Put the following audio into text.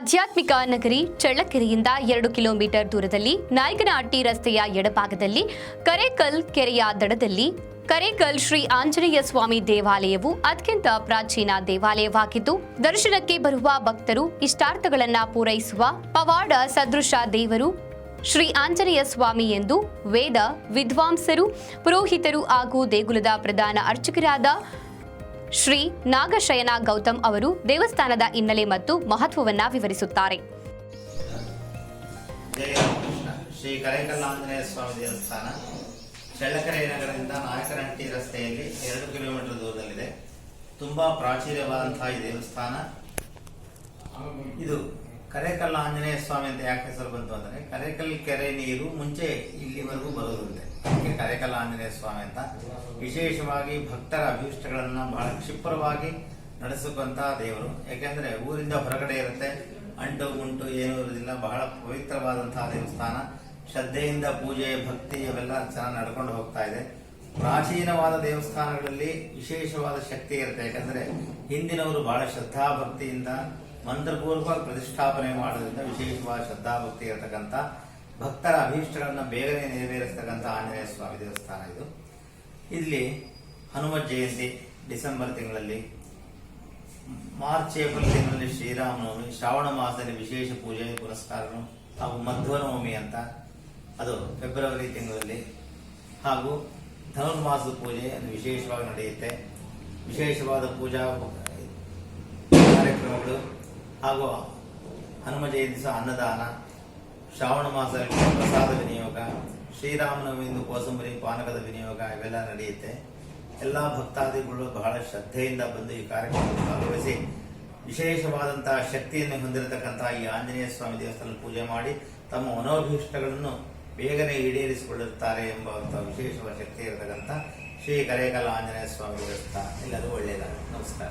ನಗರಿ ಚಳ್ಳಕೆರೆಯಿಂದ ಎರಡು ಕಿಲೋಮೀಟರ್ ದೂರದಲ್ಲಿ ನಾಯಕನಹಟ್ಟಿ ರಸ್ತೆಯ ಎಡಭಾಗದಲ್ಲಿ ಕರೇಕಲ್ ಕೆರೆಯ ದಡದಲ್ಲಿ ಕರೇಕಲ್ ಶ್ರೀ ಆಂಜನೇಯ ಸ್ವಾಮಿ ದೇವಾಲಯವು ಅತ್ಯಂತ ಪ್ರಾಚೀನ ದೇವಾಲಯವಾಗಿದ್ದು, ದರ್ಶನಕ್ಕೆ ಬರುವ ಭಕ್ತರು ಇಷ್ಟಾರ್ಥಗಳನ್ನು ಪೂರೈಸುವ ಪವಾಡ ಸದೃಶ ದೇವರು ಶ್ರೀ ಆಂಜನೇಯ ಸ್ವಾಮಿ ಎಂದು ವೇದ ವಿದ್ವಾಂಸರು, ಪುರೋಹಿತರು ಹಾಗೂ ದೇಗುಲದ ಪ್ರಧಾನ ಅರ್ಚಕರಾದ ಶ್ರೀ ನಾಗಶಯನ ಗೌತಮ್ ಅವರು ದೇವಸ್ಥಾನದ ಹಿನ್ನೆಲೆ ಮತ್ತು ಮಹತ್ವವನ್ನು ವಿವರಿಸುತ್ತಾರೆ. ಶ್ರೀ ಕರೇಕಲ್ಲಾಂಜನೇಯ ಸ್ವಾಮಿ ದೇವಸ್ಥಾನ, ಚಳ್ಳಕೆರೆ ನಗರದಿಂದ ನಾಯಕನಹಟ್ಟಿ ರಸ್ತೆಯಲ್ಲಿ ಎರಡು ಕಿಲೋಮೀಟರ್ ದೂರದಲ್ಲಿದೆ. ತುಂಬಾ ಪ್ರಾಚೀನವಾದಂತಹ ಈ ದೇವಸ್ಥಾನ. ಇದು ಕರೇಕಲ್ಲ ಆಂಜನೇಯ ಸ್ವಾಮಿ ಅಂತ ಯಾಕೆ ಹೆಸರು ಬಂತು ಅಂದರೆ, ಕರೇಕಲ್ ಕೆರೆ ನೀರು ಮುಂಚೆ ಇಲ್ಲಿವರೆಗೂ ಬರೋದಂತೆ ಕರೇಕಲ್ಲ ಆಂಜನೇಯ ಸ್ವಾಮಿ ಅಂತ. ವಿಶೇಷವಾಗಿ ಭಕ್ತರ ಅಭಿಷ್ಟಗಳನ್ನು ಬಹಳ ಕ್ಷಿಪ್ರವಾಗಿ ನಡೆಸುವಂತಹ ದೇವರು. ಯಾಕೆಂದ್ರೆ ಊರಿಂದ ಹೊರಗಡೆ ಇರುತ್ತೆ. ಅಂಟು ಗುಂಟು ಏನೂ ಇರುವುದಿಲ್ಲ ಬಹಳ ಪವಿತ್ರವಾದಂತಹ ದೇವಸ್ಥಾನ. ಶ್ರದ್ಧೆಯಿಂದ ಪೂಜೆ, ಭಕ್ತಿ ಅವೆಲ್ಲ ಚೆನ್ನಾಗಿ ನಡ್ಕೊಂಡು ಹೋಗ್ತಾ ಇದೆ. ಪ್ರಾಚೀನವಾದ ದೇವಸ್ಥಾನಗಳಲ್ಲಿ ವಿಶೇಷವಾದ ಶಕ್ತಿ ಇರುತ್ತೆ. ಯಾಕಂದ್ರೆ ಹಿಂದಿನವರು ಬಹಳ ಶ್ರದ್ಧಾಭಕ್ತಿಯಿಂದ, ಮಂತ್ರಪೂರ್ವಕ ಪ್ರತಿಷ್ಠಾಪನೆ ಮಾಡೋದ್ರಿಂದ ವಿಶೇಷವಾದ ಶ್ರದ್ಧಾಭಕ್ತಿ ಇರತಕ್ಕಂಥ ಭಕ್ತರ ಅಭೀಷ್ಟಗಳನ್ನು ಬೇಗನೆ ನೆರವೇರಿಸ್ತಕ್ಕಂಥ ಆಂಜನೇಯ ಸ್ವಾಮಿ ದೇವಸ್ಥಾನ ಇದು. ಇಲ್ಲಿ ಹನುಮ ಜಯಂತಿ ಡಿಸೆಂಬರ್ ತಿಂಗಳಲ್ಲಿ, ಮಾರ್ಚ್, ಏಪ್ರಿಲ್ ತಿಂಗಳಲ್ಲಿ ಶ್ರೀರಾಮನವಮಿ, ಶ್ರಾವಣ ಮಾಸದಲ್ಲಿ ವಿಶೇಷ ಪೂಜೆ, ಪುರಸ್ಕಾರಗಳು ಹಾಗೂ ಮಧ್ವನವಮಿ ಅಂತ ಅದು ಫೆಬ್ರವರಿ ತಿಂಗಳಲ್ಲಿ. ಹಾಗೂ ಧನುರ್ಮಾಸದ ಪೂಜೆ ಅದು ವಿಶೇಷವಾಗಿ ನಡೆಯುತ್ತೆ. ವಿಶೇಷವಾದ ಪೂಜಾ ಕಾರ್ಯಕ್ರಮಗಳು ಹಾಗೂ ಹನುಮ ಜಯಂತಿ ಸಹ ಅನ್ನದಾನ. ಶ್ರಾವಣ ಮಾಸದಲ್ಲಿ ಪ್ರಸಾದ ವಿನಿಯೋಗ ಶ್ರೀರಾಮನವಮಿಂದು ಕೋಸಂಬರಿ, ಪಾನಕದ ವಿನಿಯೋಗ ಇವೆಲ್ಲ ನಡೆಯುತ್ತೆ. ಎಲ್ಲ ಭಕ್ತಾದಿಗಳು ಬಹಳ ಶ್ರದ್ಧೆಯಿಂದ ಬಂದು ಈ ಕಾರ್ಯಕ್ರಮದಲ್ಲಿ ಭಾಗವಹಿಸಿ ವಿಶೇಷವಾದಂತಹ ಶಕ್ತಿಯನ್ನು ಹೊಂದಿರತಕ್ಕಂತಹ ಈ ಆಂಜನೇಯ ಸ್ವಾಮಿ ದೇವಸ್ಥಾನ ಪೂಜೆ ಮಾಡಿ ತಮ್ಮ ಮನೋಭೀಷ್ಟಗಳನ್ನು ಬೇಗನೆ ಈಡೇರಿಸಿಕೊಳ್ಳುತ್ತಾರೆ ಎಂಬ ವಿಶೇಷವಾದ ಶಕ್ತಿ ಇರತಕ್ಕಂಥ ಶ್ರೀ ಕರೇಕಲ ಆಂಜನೇಯ ಸ್ವಾಮಿ ದೇವಸ್ಥಾನ. ಎಲ್ಲರೂ ಒಳ್ಳೆಯದಾಗಲಿ. ನಮಸ್ಕಾರ.